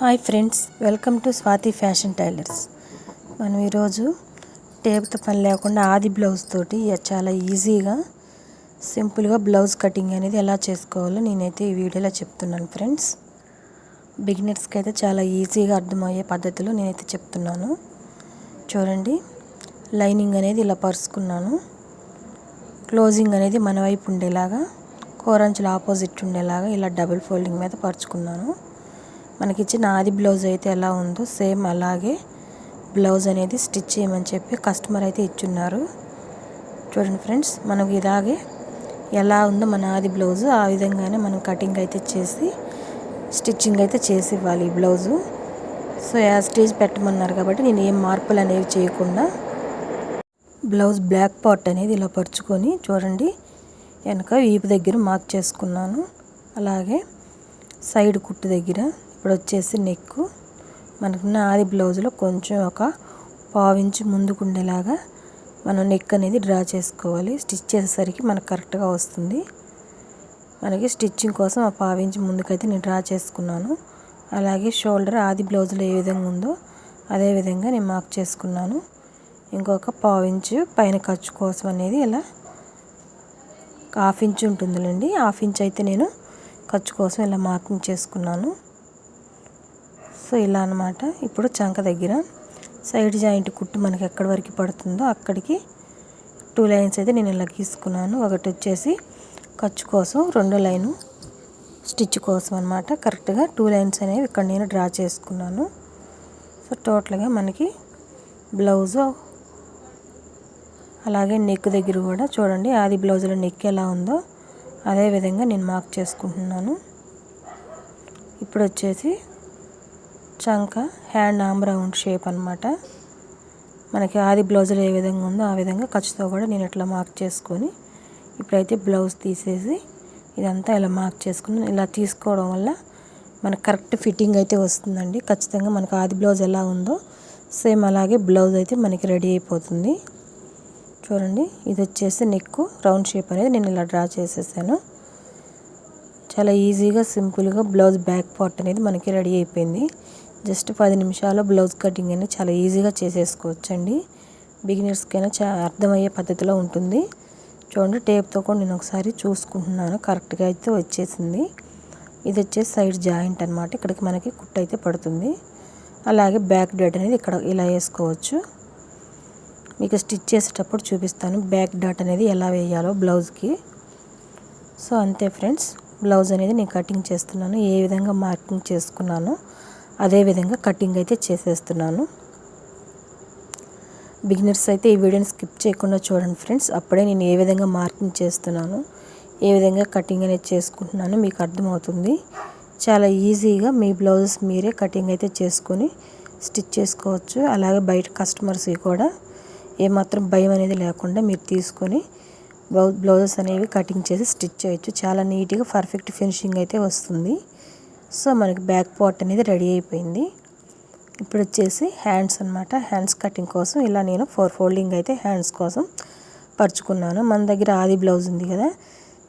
Hi friends welcome to Swathi fashion tailors. మనం ఈరోజు టేప్తో పని లేకుండా ఆది బ్లౌజ్ తోటి చాలా ఈజీగా సింపుల్గా బ్లౌజ్ కటింగ్ అనేది ఎలా చేసుకోవాలో నేనైతే ఈ వీడియోలో చెప్తున్నాను ఫ్రెండ్స్. బిగినర్స్కి అయితే చాలా ఈజీగా అర్థమయ్యే పద్ధతిలో నేనైతే చెప్తున్నాను. చూడండి లైనింగ్ అనేది ఇలా పరుచుకున్నాను. క్లోజింగ్ అనేది మన వైపు ఉండేలాగా కోరంచులు ఆపోజిట్ ఉండేలాగా ఇలా డబుల్ ఫోల్డింగ్ మీద పరుచుకున్నాను. మనకి ఇచ్చిన ఆది బ్లౌజ్ అయితే ఎలా ఉందో సేమ్ అలాగే బ్లౌజ్ అనేది స్టిచ్ చేయమని చెప్పి కస్టమర్ అయితే ఇచ్చున్నారు. చూడండి ఫ్రెండ్స్ మనకు ఇలాగే ఎలా ఉందో మన ఆది బ్లౌజ్ ఆ విధంగానే మనం కటింగ్ అయితే చేసి స్టిచ్చింగ్ అయితే చేసి ఇవ్వాలి ఈ బ్లౌజు. సో యా స్టేజ్ పెట్టమన్నారు కాబట్టి నేను ఏం మార్పులు అనేవి చేయకుండా బ్లౌజ్ బ్లాక్ పార్ట్ అనేది ఇలా పరుచుకొని చూడండి వెనక వీపు దగ్గర మార్క్ చేసుకున్నాను. అలాగే సైడ్ కుట్టు దగ్గర ఇప్పుడు వచ్చేసి నెక్ మనకున్న ఆది బ్లౌజ్లో కొంచెం ఒక పావించి ముందుకు ఉండేలాగా మనం నెక్ అనేది డ్రా చేసుకోవాలి. స్టిచ్ చేసేసరికి మనకు కరెక్ట్గా వస్తుంది. మనకి స్టిచ్చింగ్ కోసం ఆ పావించి ముందుకైతే నేను డ్రా చేసుకున్నాను. అలాగే షోల్డర్ ఆది బ్లౌజ్లో ఏ విధంగా ఉందో అదే విధంగా నేను మార్క్ చేసుకున్నాను. ఇంకొక పావించు పైన ఖర్చు కోసం అనేది ఇలా హాఫ్ ఇంచ్ ఉంటుందిలేండి. హాఫ్ ఇంచ్ అయితే నేను ఖర్చు కోసం ఇలా మార్కింగ్ చేసుకున్నాను. సో ఇలా అనమాట ఇప్పుడు చంక దగ్గర సైడ్ జాయింట్ కుట్టు మనకి ఎక్కడి వరకు పడుతుందో అక్కడికి టూ లైన్స్ అయితే నేను ఇలా గీసుకున్నాను. ఒకటి వచ్చేసి ఖర్చు కోసం రెండో లైను స్టిచ్ కోసం అనమాట కరెక్ట్గా టూ లైన్స్ అనేవి ఇక్కడ నేను డ్రా చేసుకున్నాను. సో టోటల్గా మనకి బ్లౌజు అలాగే నెక్ దగ్గర కూడా చూడండి ఆది బ్లౌజ్లో నెక్ ఎలా ఉందో అదే విధంగా నేను మార్క్ చేసుకుంటున్నాను. ఇప్పుడు వచ్చేసి చంక హ్యాండ్ ఆమ్ రౌండ్ షేప్ అనమాట మనకి ఆది బ్లౌజులు ఏ విధంగా ఉందో ఆ విధంగా ఖర్చుతో కూడా నేను ఇట్లా మార్క్ చేసుకొని ఇప్పుడైతే బ్లౌజ్ తీసేసి ఇదంతా ఇలా మార్క్ చేసుకుని ఇలా తీసుకోవడం వల్ల మనకు కరెక్ట్ ఫిట్టింగ్ అయితే వస్తుందండి. ఖచ్చితంగా మనకు ఆది బ్లౌజ్ ఎలా ఉందో సేమ్ అలాగే బ్లౌజ్ అయితే మనకి రెడీ అయిపోతుంది. చూడండి ఇది వచ్చేసి నెక్ రౌండ్ షేప్ అనేది నేను ఇలా డ్రా చేసేసాను. చాలా ఈజీగా సింపుల్గా బ్లౌజ్ బ్యాక్ పార్ట్ అనేది మనకి రెడీ అయిపోయింది. జస్ట్ పది నిమిషాలు బ్లౌజ్ కటింగ్ అనేది చాలా ఈజీగా చేసేసుకోవచ్చండి. బిగినర్స్కైనా చా అర్థమయ్యే పద్ధతిలో ఉంటుంది. చూడండి టేప్తో కూడా నేను ఒకసారి చూసుకుంటున్నాను. కరెక్ట్గా అయితే వచ్చేసింది. ఇది వచ్చేసి సైడ్ జాయింట్ అనమాట ఇక్కడికి మనకి కుట్ అయితే పడుతుంది. అలాగే బ్యాక్ డేట్ అనేది ఇక్కడ ఇలా వేసుకోవచ్చు. మీకు స్టిచ్ చేసేటప్పుడు చూపిస్తాను బ్యాక్ డాట్ అనేది ఎలా వేయాలో బ్లౌజ్కి. సో అంతే ఫ్రెండ్స్. బ్లౌజ్ అనేది నేను కటింగ్ చేస్తున్నాను. ఏ విధంగా మార్కింగ్ చేసుకున్నాను అదే విధంగా కటింగ్ అయితే చేసేస్తున్నాను. బిగినర్స్ అయితే ఈ వీడియోని స్కిప్ చేయకుండా చూడండి ఫ్రెండ్స్ అప్పుడే నేను ఏ విధంగా మార్కింగ్ చేస్తున్నాను ఏ విధంగా కటింగ్ అనేది చేసుకుంటున్నాను మీకు అర్థమవుతుంది. చాలా ఈజీగా మీ బ్లౌజెస్ మీరే కటింగ్ అయితే చేసుకొని స్టిచ్ చేసుకోవచ్చు. అలాగే బయట కస్టమర్స్కి కూడా ఏమాత్రం భయం అనేది లేకుండా మీరు తీసుకొని బ్లౌ బ్లౌజెస్ అనేవి కటింగ్ చేసి స్టిచ్ చేయొచ్చు. చాలా నీట్గా పర్ఫెక్ట్ ఫినిషింగ్ అయితే వస్తుంది. సో మనకి బ్యాక్ పార్ట్ అనేది రెడీ అయిపోయింది. ఇప్పుడు వచ్చేసి హ్యాండ్స్ అనమాట హ్యాండ్స్ కటింగ్ కోసం ఇలా నేను ఫోర్ ఫోల్డింగ్ అయితే హ్యాండ్స్ కోసం పరుచుకున్నాను. మన దగ్గర ఆది బ్లౌజ్ ఉంది కదా.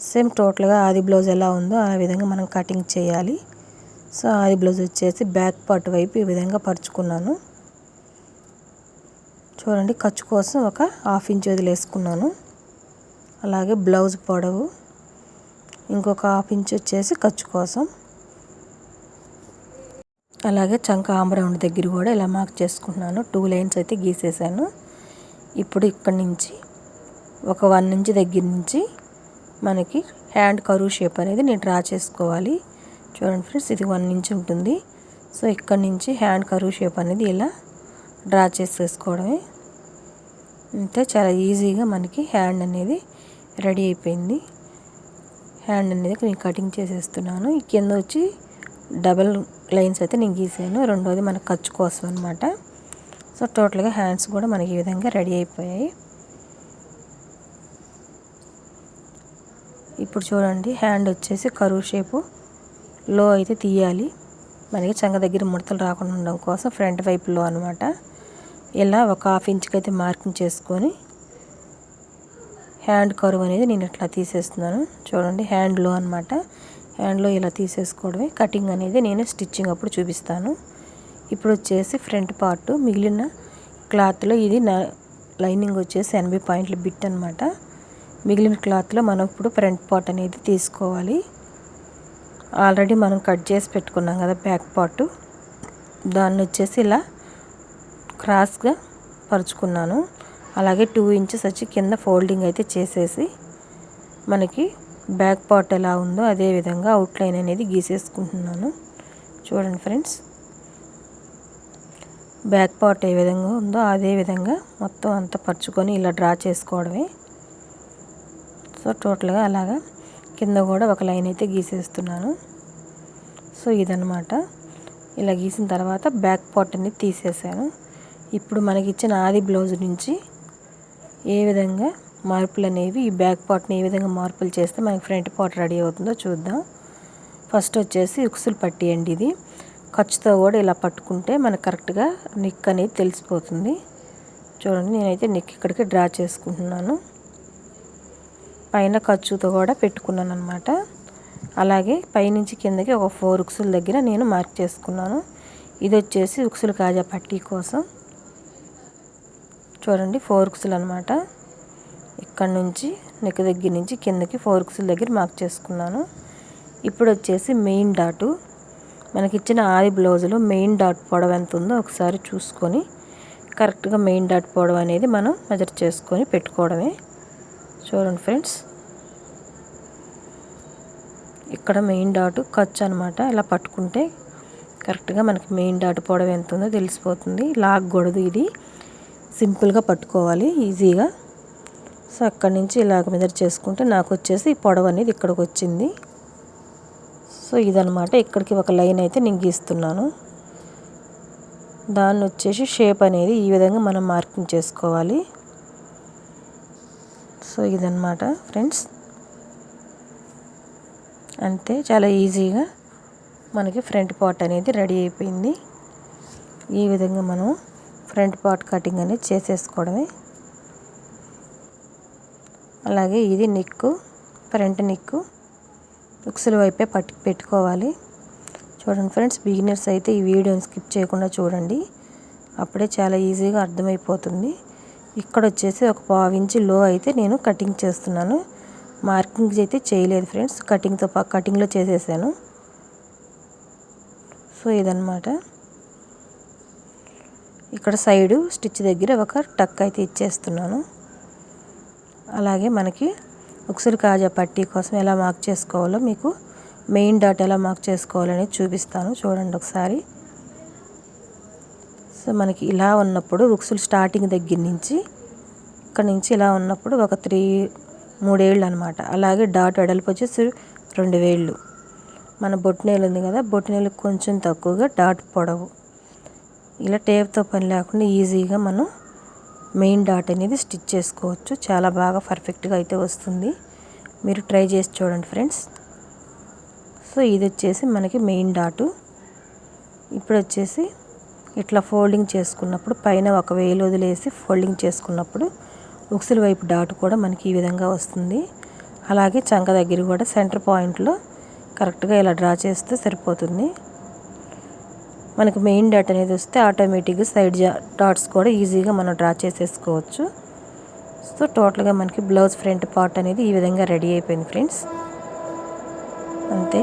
సేమ్ టోటల్గా ఆది బ్లౌజ్ ఎలా ఉందో ఆ విధంగా మనం కటింగ్ చేయాలి. సో ఆది బ్లౌజ్ వచ్చేసి బ్యాక్ పార్ట్ వైపు ఈ విధంగా పరుచుకున్నాను. చూడండి ఖర్చు కోసం ఒక హాఫ్ ఇంచ్ వదిలేసుకున్నాను. అలాగే బ్లౌజ్ పొడవు ఇంకొక హాఫ్ ఇంచ్ వచ్చేసి ఖర్చు కోసం. అలాగే చంక ఆమ్రౌండ్ దగ్గర కూడా ఇలా మార్క్ చేసుకుంటున్నాను. టూ లైన్స్ అయితే గీసేసాను. ఇప్పుడు ఇక్కడి నుంచి ఒక వన్ ఇంచ్ దగ్గర నుంచి మనకి హ్యాండ్ కరువు షేప్ అనేది నేను డ్రా చేసుకోవాలి. చూడండి ఫ్రెండ్స్ ఇది వన్ ఇంచ్ ఉంటుంది. సో ఇక్కడి నుంచి హ్యాండ్ కరువు షేప్ అనేది ఇలా డ్రా చేసేసుకోవడమే. అంతే చాలా ఈజీగా మనకి హ్యాండ్ అనేది రెడీ అయిపోయింది. హ్యాండ్ అనేది నేను కటింగ్ చేసేస్తున్నాను. ఈ కింద వచ్చి డబల్ లైన్స్ అయితే నేను గీసాను. రెండోది మనకు ఖర్చు కోసం అనమాట సో టోటల్గా హ్యాండ్స్ కూడా మనకి ఈ విధంగా రెడీ అయిపోయాయి. ఇప్పుడు చూడండి హ్యాండ్ వచ్చేసి కరువు షేపు. లో అయితే తీయాలి. మనకి చంగ దగ్గర ముడతలు రాకుండా ఉండడం కోసం ఫ్రంట్ వైపులో అనమాట ఇలా ఒక హాఫ్ ఇంచ్కి అయితే మార్కింగ్ చేసుకొని హ్యాండ్ కరువు అనేది నేను ఇట్లా తీసేస్తున్నాను. చూడండి హ్యాండ్లో అనమాట హ్యాండ్లో ఇలా తీసేసుకోవడమే. కటింగ్ అనేది నేను స్టిచ్చింగ్ అప్పుడు చూపిస్తాను. ఇప్పుడు వచ్చేసి ఫ్రంట్ పార్ట్ మిగిలిన క్లాత్లో ఇది నా లైనింగ్ వచ్చేసి ఎనభై పాయింట్ల బిట్ అనమాట మిగిలిన క్లాత్లో మనం ఇప్పుడు ఫ్రంట్ పార్ట్ అనేది తీసుకోవాలి. ఆల్రెడీ మనం కట్ చేసి పెట్టుకున్నాం కదా బ్యాక్ పార్ట్. దాన్ని వచ్చేసి ఇలా క్రాస్గా పరుచుకున్నాను. అలాగే టూ ఇంచెస్ వచ్చి కింద ఫోల్డింగ్ అయితే చేసేసి మనకి బ్యాక్ పార్ట్ ఎలా ఉందో అదే విధంగా అవుట్లైన్ అనేది గీసేసుకుంటున్నాను. చూడండి ఫ్రెండ్స్. బ్యాక్ పార్ట్ ఏ విధంగా ఉందో అదే విధంగా మొత్తం అంతా పరుచుకొని ఇలా డ్రా చేసుకోవడమే. సో టోటల్గా అలాగా కింద కూడా ఒక లైన్ అయితే గీసేస్తున్నాను. సో ఇదనమాట ఇలా గీసిన తర్వాత బ్యాక్ పార్ట్ అనేది తీసేసాను. ఇప్పుడు మనకి ఇచ్చిన ఆది బ్లౌజ్ నుంచి ఏ విధంగా మార్పులు అనేవి ఈ బ్యాక్ పార్ట్ని ఏ విధంగా మార్పులు చేస్తే మనకి ఫ్రంట్ పార్ట్ రెడీ అవుతుందో చూద్దాం. ఫస్ట్ వచ్చేసి ఉక్సులు పట్టియండి ఇది. ఖర్చుతో కూడా ఇలా పట్టుకుంటే మనకు కరెక్ట్గా నిక్ అనేది తెలిసిపోతుంది. చూడండి నేనైతే నిక్ ఇక్కడికి డ్రా చేసుకుంటున్నాను. పైన ఖర్చుతో కూడా పెట్టుకున్నాను అనమాట అలాగే పైనుంచి కిందకి ఒక ఫోర్ ఉక్సుల దగ్గర నేను మార్క్ చేసుకున్నాను. ఇది వచ్చేసి ఉక్సులు కాజా పట్టీ కోసం. చూడండి ఫోర్ ఉక్సులు అనమాట ఇక్కడ నుంచి నెక్ దగ్గర నుంచి కిందకి ఫోర్క్స్ దగ్గర మార్క్ చేసుకున్నాను. ఇప్పుడు వచ్చేసి మెయిన్ డాటు. మనకి ఇచ్చిన ఆది బ్లౌజులో మెయిన్ డాట్ పొడవు ఎంత ఉందో ఒకసారి చూసుకొని కరెక్ట్గా మెయిన్ డాట్ పొడవు అనేది మనం మెజర్ చేసుకొని పెట్టుకోవడమే. చూడండి ఫ్రెండ్స్. ఇక్కడ మెయిన్ డాట్ ఖర్చు అనమాట ఇలా పట్టుకుంటే కరెక్ట్గా మనకి మెయిన్ డాట్ పొడవు ఎంత ఉందో తెలిసిపోతుంది. లాగకూడదు ఇది. సింపుల్గా పట్టుకోవాలి. ఈజీగా. సో అక్కడి నుంచి ఇలాగ మెదర్ చేసుకుంటే నాకు వచ్చేసి పొడవు అనేది ఇక్కడికి వచ్చింది. సో ఇదనమాట ఇక్కడికి ఒక లైన్ అయితే నేను గీస్తున్నాను. దాన్ని వచ్చేసి షేప్ అనేది ఈ విధంగా మనం మార్కింగ్ చేసుకోవాలి. సో ఇదనమాట ఫ్రెండ్స్. అంతే చాలా ఈజీగా మనకి ఫ్రంట్ పార్ట్ అనేది రెడీ అయిపోయింది. ఈ విధంగా మనం ఫ్రంట్ పార్ట్ కటింగ్ అనేది చేసేసుకోవడమే. అలాగే ఇది నిక్కు ఫ్రంట్ నిక్కు ఉక్సుల వైపే పట్టి పెట్టుకోవాలి. చూడండి ఫ్రెండ్స్ బిగినర్స్ అయితే ఈ వీడియోని స్కిప్ చేయకుండా చూడండి. అప్పుడే చాలా ఈజీగా అర్థమైపోతుంది. ఇక్కడ వచ్చేసి ఒక పావు ఇంచు లో అయితే నేను కటింగ్ చేస్తున్నాను. మార్కింగ్స్ అయితే చేయలేదు ఫ్రెండ్స్ కటింగ్తో పా కటింగ్లో చేసేసాను. సో ఇదనమాట ఇక్కడ సైడు స్టిచ్ దగ్గర ఒక టక్ అయితే ఇచ్చేస్తున్నాను. అలాగే మనకి ఉక్సులు కాజా పట్టీ కోసం ఎలా మార్క్ చేసుకోవాలో మీకు మెయిన్ డాట్ ఎలా మార్క్ చేసుకోవాలని చూపిస్తాను. చూడండి ఒకసారి. సో మనకి ఇలా ఉన్నప్పుడు ఉక్సులు స్టార్టింగ్ దగ్గర నుంచి ఇక్కడ నుంచి ఇలా ఉన్నప్పుడు ఒక త్రీ మూడేళ్ళు అనమాట అలాగే డాట్ వెడల్పు వచ్చేసి రెండు వేళ్ళు. మన బొట్టినేలు ఉంది కదా బొట్టినేలు కొంచెం తక్కువగా డాట్ పొడవు. ఇలా టేప్తో పని లేకుండా ఈజీగా మనం మెయిన్ డాట్ అనేది స్టిచ్ చేసుకోవచ్చు. చాలా బాగా పర్ఫెక్ట్గా అయితే వస్తుంది. మీరు ట్రై చేసి చూడండి ఫ్రెండ్స్. సో ఇది వచ్చేసి మనకి మెయిన్ డాటు. ఇప్పుడు వచ్చేసి ఇట్లా ఫోల్డింగ్ చేసుకున్నప్పుడు పైన ఒక వేలు వదిలేసి ఫోల్డింగ్ చేసుకున్నప్పుడు ఉక్సుల వైపు డాట్ కూడా మనకి ఈ విధంగా వస్తుంది. అలాగే చంక దగ్గర కూడా సెంటర్ పాయింట్లో కరెక్ట్గా ఇలా డ్రా చేస్తే సరిపోతుంది. మనకి మెయిన్ డాట్ అనేది వస్తే ఆటోమేటిక్గా సైడ్ డాట్స్ కూడా ఈజీగా మనం డ్రా చేసేసుకోవచ్చు. సో టోటల్గా మనకి బ్లౌజ్ ఫ్రంట్ పార్ట్ అనేది ఈ విధంగా రెడీ అయిపోయింది ఫ్రెండ్స్ అంతే.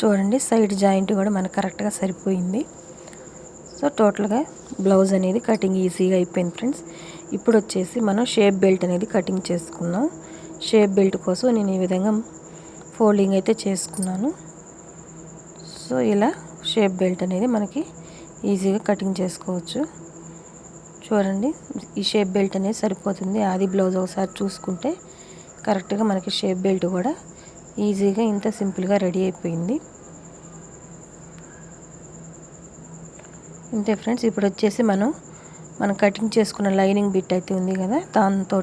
చూడండి సైడ్ జాయింట్ కూడా మనకు కరెక్ట్గా సరిపోయింది. సో టోటల్గా బ్లౌజ్ అనేది కటింగ్ ఈజీగా అయిపోయింది ఫ్రెండ్స్ ఇప్పుడు వచ్చేసి మనం షేప్ బెల్ట్ అనేది కటింగ్ చేసుకున్నాం షేప్ బెల్ట్ కోసం నేను ఈ విధంగా ఫోల్డింగ్ అయితే చేసుకున్నాను. సో ఇలా షేప్ బెల్ట్ అనేది మనకి ఈజీగా కటింగ్ చేసుకోవచ్చు. చూడండి ఈ షేప్ బెల్ట్ అనేది సరిపోతుంది. ఆది బ్లౌజ్ ఒకసారి చూసుకుంటే కరెక్ట్గా మనకి షేప్ బెల్ట్ కూడా ఈజీగా ఇంత సింపుల్గా రెడీ అయిపోయింది. ఇంతే ఫ్రెండ్స్ ఇప్పుడు వచ్చేసి మనం మనం కటింగ్ చేసుకున్న లైనింగ్ బిట్ అయితే ఉంది కదా దాంతో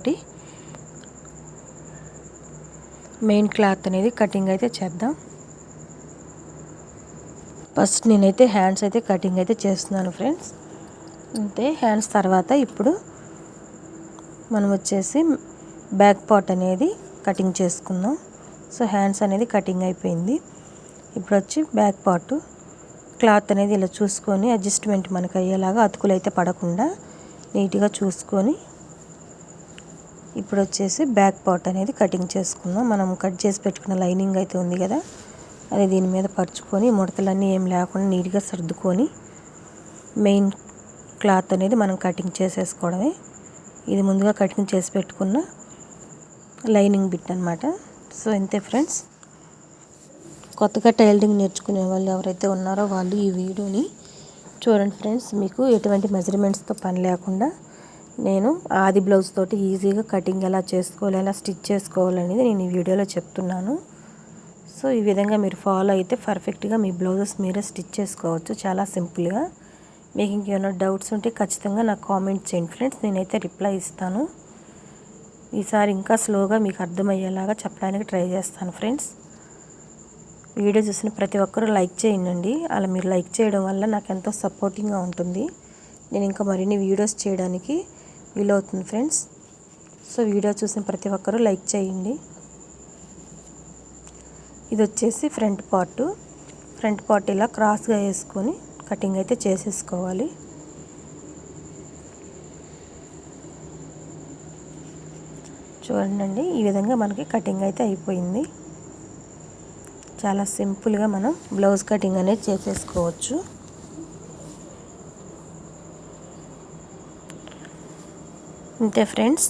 మెయిన్ క్లాత్ అనేది కటింగ్ అయితే చేద్దాం. ఫస్ట్ నేనైతే హ్యాండ్స్ అయితే కటింగ్ అయితే చేస్తున్నాను ఫ్రెండ్స్. అంటే హ్యాండ్స్ తర్వాత ఇప్పుడు మనం వచ్చేసి బ్యాక్ పార్ట్ అనేది కటింగ్ చేసుకుందాం. సో హ్యాండ్స్ అనేది కటింగ్ అయిపోయింది. ఇప్పుడు వచ్చి బ్యాక్ పార్ట్ క్లాత్ అనేది ఇలా చూసుకొని అడ్జస్ట్మెంట్ మనకు అయ్యేలాగా అతుకులు అయితే పడకుండా నీట్గా చూసుకొని ఇప్పుడు వచ్చేసి బ్యాక్ పార్ట్ అనేది కటింగ్ చేసుకుందాం. మనం కట్ చేసి పెట్టుకున్న లైనింగ్ అయితే ఉంది కదా. అది దీని మీద పరుచుకొని ముడతలన్నీ ఏం లేకుండా నీట్గా సర్దుకొని మెయిన్ క్లాత్ అనేది మనం కటింగ్ చేసేసుకోవడమే. ఇది ముందుగా కటింగ్ చేసి పెట్టుకున్న లైనింగ్ బిట్ అనమాట సో ఇంతే ఫ్రెండ్స్. కొత్తగా టైలరింగ్ నేర్చుకునే వాళ్ళు ఎవరైతే ఉన్నారో వాళ్ళు ఈ వీడియోని చూడండి ఫ్రెండ్స్. మీకు ఎటువంటి మెజర్మెంట్స్తో పని లేకుండా నేను ఆది బ్లౌజ్ తోటి ఈజీగా కటింగ్ ఎలా చేసుకోవాలి ఎలా స్టిచ్ చేసుకోవాలనేది నేను ఈ వీడియోలో చెప్తున్నాను. సో ఈ విధంగా మీరు ఫాలో అయితే పర్ఫెక్ట్గా మీ బ్లౌజెస్ మీరే స్టిచ్ చేసుకోవచ్చు. చాలా సింపుల్గా మీకు ఇంకేమైనా డౌట్స్ ఉంటే ఖచ్చితంగా నాకు కామెంట్ చేయండి ఫ్రెండ్స్ నేనైతే రిప్లై ఇస్తాను. ఈసారి ఇంకా స్లోగా మీకు అర్థమయ్యేలాగా చెప్పడానికి ట్రై చేస్తాను ఫ్రెండ్స్ వీడియో చూసిన ప్రతి ఒక్కరూ లైక్ చేయండి. అలా మీరు లైక్ చేయడం వల్ల నాకు ఎంతో సపోర్టింగ్గా ఉంటుంది. నేను ఇంకా మరిన్ని వీడియోస్ చేయడానికి వీలవుతుంది ఫ్రెండ్స్ సో వీడియో చూసిన ప్రతి ఒక్కరూ లైక్ చేయండి. ఇది వచ్చేసి ఫ్రంట్ పార్ట్. ఫ్రంట్ పార్ట్ ఇలా క్రాస్గా వేసుకొని కటింగ్ అయితే చేసేసుకోవాలి. చూడండి ఈ విధంగా మనకి కటింగ్ అయితే అయిపోయింది. చాలా సింపుల్గా మనం బ్లౌజ్ కటింగ్ అనేది చేసేసుకోవచ్చు. అంతే ఫ్రెండ్స్.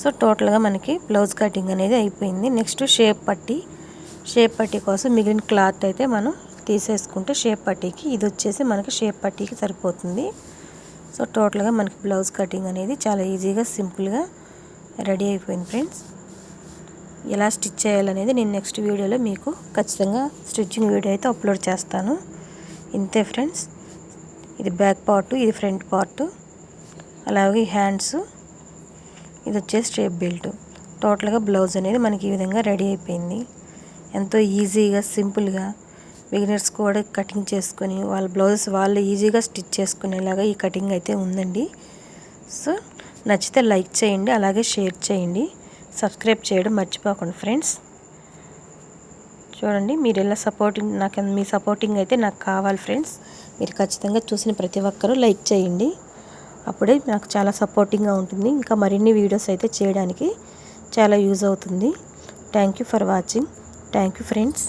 సో టోటల్గా మనకి బ్లౌజ్ కటింగ్ అనేది అయిపోయింది. నెక్స్ట్ షేప్ పట్టి షేప్ పట్టి కోసం మిగిలిన క్లాత్ అయితే మనం తీసేసుకుంటే షేప్ పట్టీకి ఇది వచ్చేసి మనకి షేప్ పట్టీకి సరిపోతుంది. సో టోటల్గా మనకి బ్లౌజ్ కటింగ్ అనేది చాలా ఈజీగా సింపుల్గా రెడీ అయిపోయింది ఫ్రెండ్స్. ఎలా స్టిచ్ చేయాలనేది నేను నెక్స్ట్ వీడియోలో మీకు ఖచ్చితంగా స్టిచ్చింగ్ వీడియో అయితే అప్లోడ్ చేస్తాను. ఇంతే ఫ్రెండ్స్. ఇది బ్యాక్ పార్ట్ ఇది ఫ్రంట్ పార్ట్. అలాగే హ్యాండ్స్. ఇది వచ్చేసి స్ట్రేప్ బెల్ట్. టోటల్గా బ్లౌజ్ అనేది మనకి ఈ విధంగా రెడీ అయిపోయింది. ఎంతో ఈజీగా సింపుల్గా బిగినర్స్ కూడా కటింగ్ చేసుకొని వాళ్ళ బ్లౌజెస్ వాళ్ళు ఈజీగా స్టిచ్ చేసుకునేలాగా ఈ కటింగ్ అయితే ఉందండి. సో నచ్చితే లైక్ చేయండి అలాగే షేర్ చేయండి. సబ్స్క్రైబ్ చేయడం మర్చిపోకండి ఫ్రెండ్స్. చూడండి మీరు ఎలా సపోర్టింగ్ నాకు మీ సపోర్టింగ్ అయితే నాకు కావాలి ఫ్రెండ్స్. మీరు ఖచ్చితంగా చూసిన ప్రతి ఒక్కరూ లైక్ చేయండి. అప్పుడే నాకు చాలా సపోర్టింగ్గా ఉంటుంది. ఇంకా మరిన్ని వీడియోస్ అయితే చేయడానికి చాలా యూజ్ అవుతుంది. Thank you for watching thank you friends